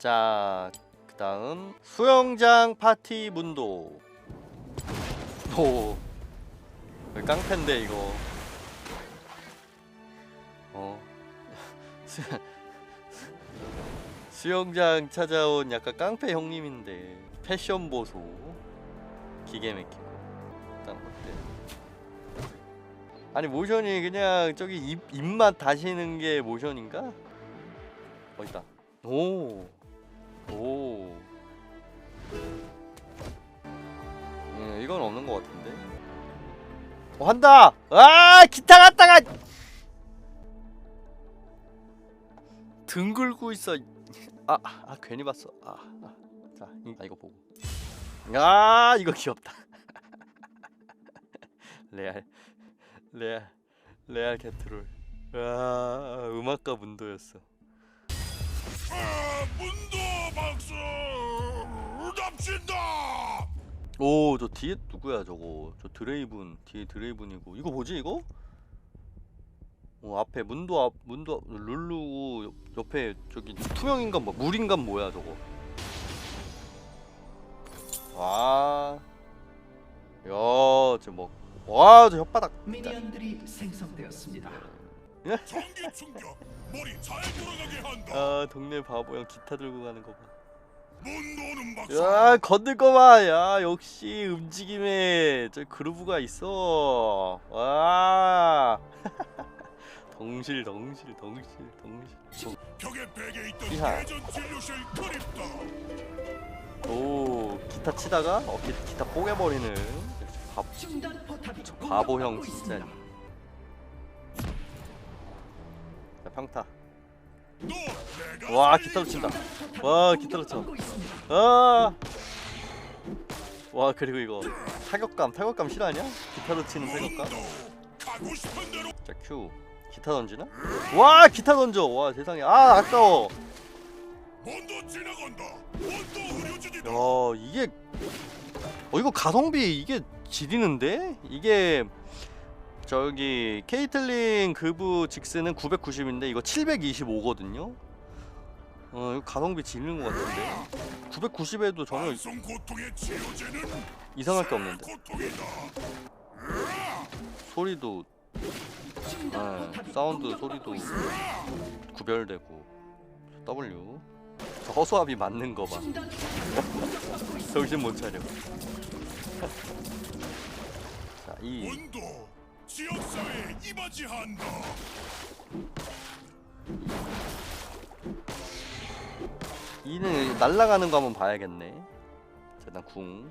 자, 그 다음 수영장 파티 문도. 오, 깡패인데 이거. 어. 수, 수영장 찾아온 약간 깡패 형님인데 패션 보소. 기계 맥히고. 일단 어때? 아니 모션이 그냥 저기 입 입맛 다시는 게 모션인가? 어 있다. 오. 오. 음, 이건 없는 것 같은데. 어, 한다. 아, 기타 갔다가 등 긁고 있어. 아, 아 괜히 봤어. 아, 아. 자, 이, 아, 이거 보고. 아, 이거 귀엽다. 레알, 레알, 레알 캐트롤. 아, 음악가 문도였어. 아, 문도 납친다. 오, 저 뒤에 누구야 저거? 저 드레이븐 뒤에 드레이븐이고 이거 뭐지 이거? 어 앞에 문도 앞 문도 룰루고 옆- 옆에 저기 투명 인간 뭐 물 인간 뭐야 저거? 와, 야 저 뭐, 와 저 혓바닥. 미니언들이 생성되었습니다. 전기 충격 머리 잘 돌아가게 한다. 아 동네 바보 형 기타 들고 가는 거 봐. 야 건들 거 봐. 야 역시 움직임에 저 그루브가 있어. 와. 덩실 덩실 덩실 덩실. 이하. 오 기타 치다가 어 기, 기타 뽀개버리는 바, 중단 포탑이 바보 형 공격받고 진짜. 자, 평타. 와 기타로 친다. 와 기타로 쳐. 공격받고 있습니다. 아. 와 그리고 이거 타격감 타격감 실화냐? 기타로 치는 타격감? 문도 가고 싶은 대로 자 큐. 기타 던지나? 와 기타 던져. 와 세상에. 아 아까워. 야 이게 어 이거 가성비 이게 지리는데 이게 저기 케이틀린 그브 직스는 990인데 이거 725거든요. 어 이거 가성비 지리는 것 같은데 990에도 전혀 이상할 게 없는데. 소리도 포탑이 사운드 소리도. 구별되고 W 저 허수아비 맞는 거 봐. 중단 포탑이 공격받고 있습니다. 정신 못 차려. 자, 이 문도 지역사회에 이바지한다. 이는 날아가는 거 한번 봐야겠네. 자, 일단 궁.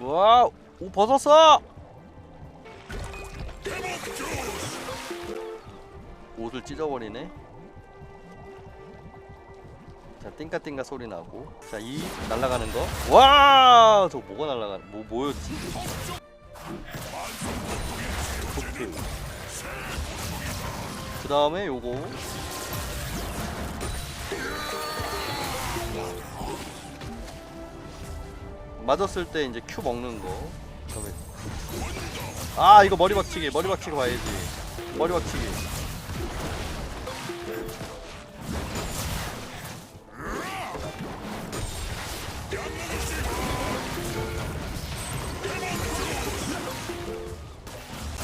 와, 오 벗었어. 옷을 찢어버리네. 자, 띵까띵까 소리 나고. 자, 이 날아가는 거. 와, 저 뭐가 날아가? 뭐 뭐였지? 오케이. 그 다음에 요거. 맞았을 때 이제 큐 먹는 거. 그다음에 아 이거 머리 박치기 머리 박치기 봐야지. 머리 박치기.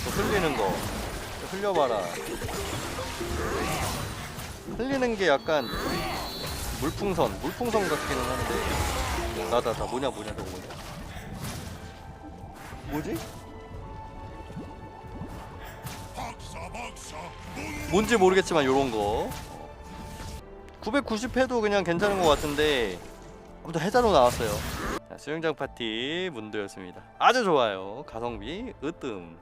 또 흘리는 거. 또 흘려봐라. 흘리는 게 약간 물풍선, 물풍선 같기는 한데. 나다, 나 뭐냐, 뭐냐, 저거 뭐냐. 뭐지? 뭔지 모르겠지만 요런 거. 990 해도 그냥 괜찮은 것 같은데 아무튼 해자로 나왔어요. 자, 수영장 파티 문도였습니다. 아주 좋아요. 가성비 으뜸.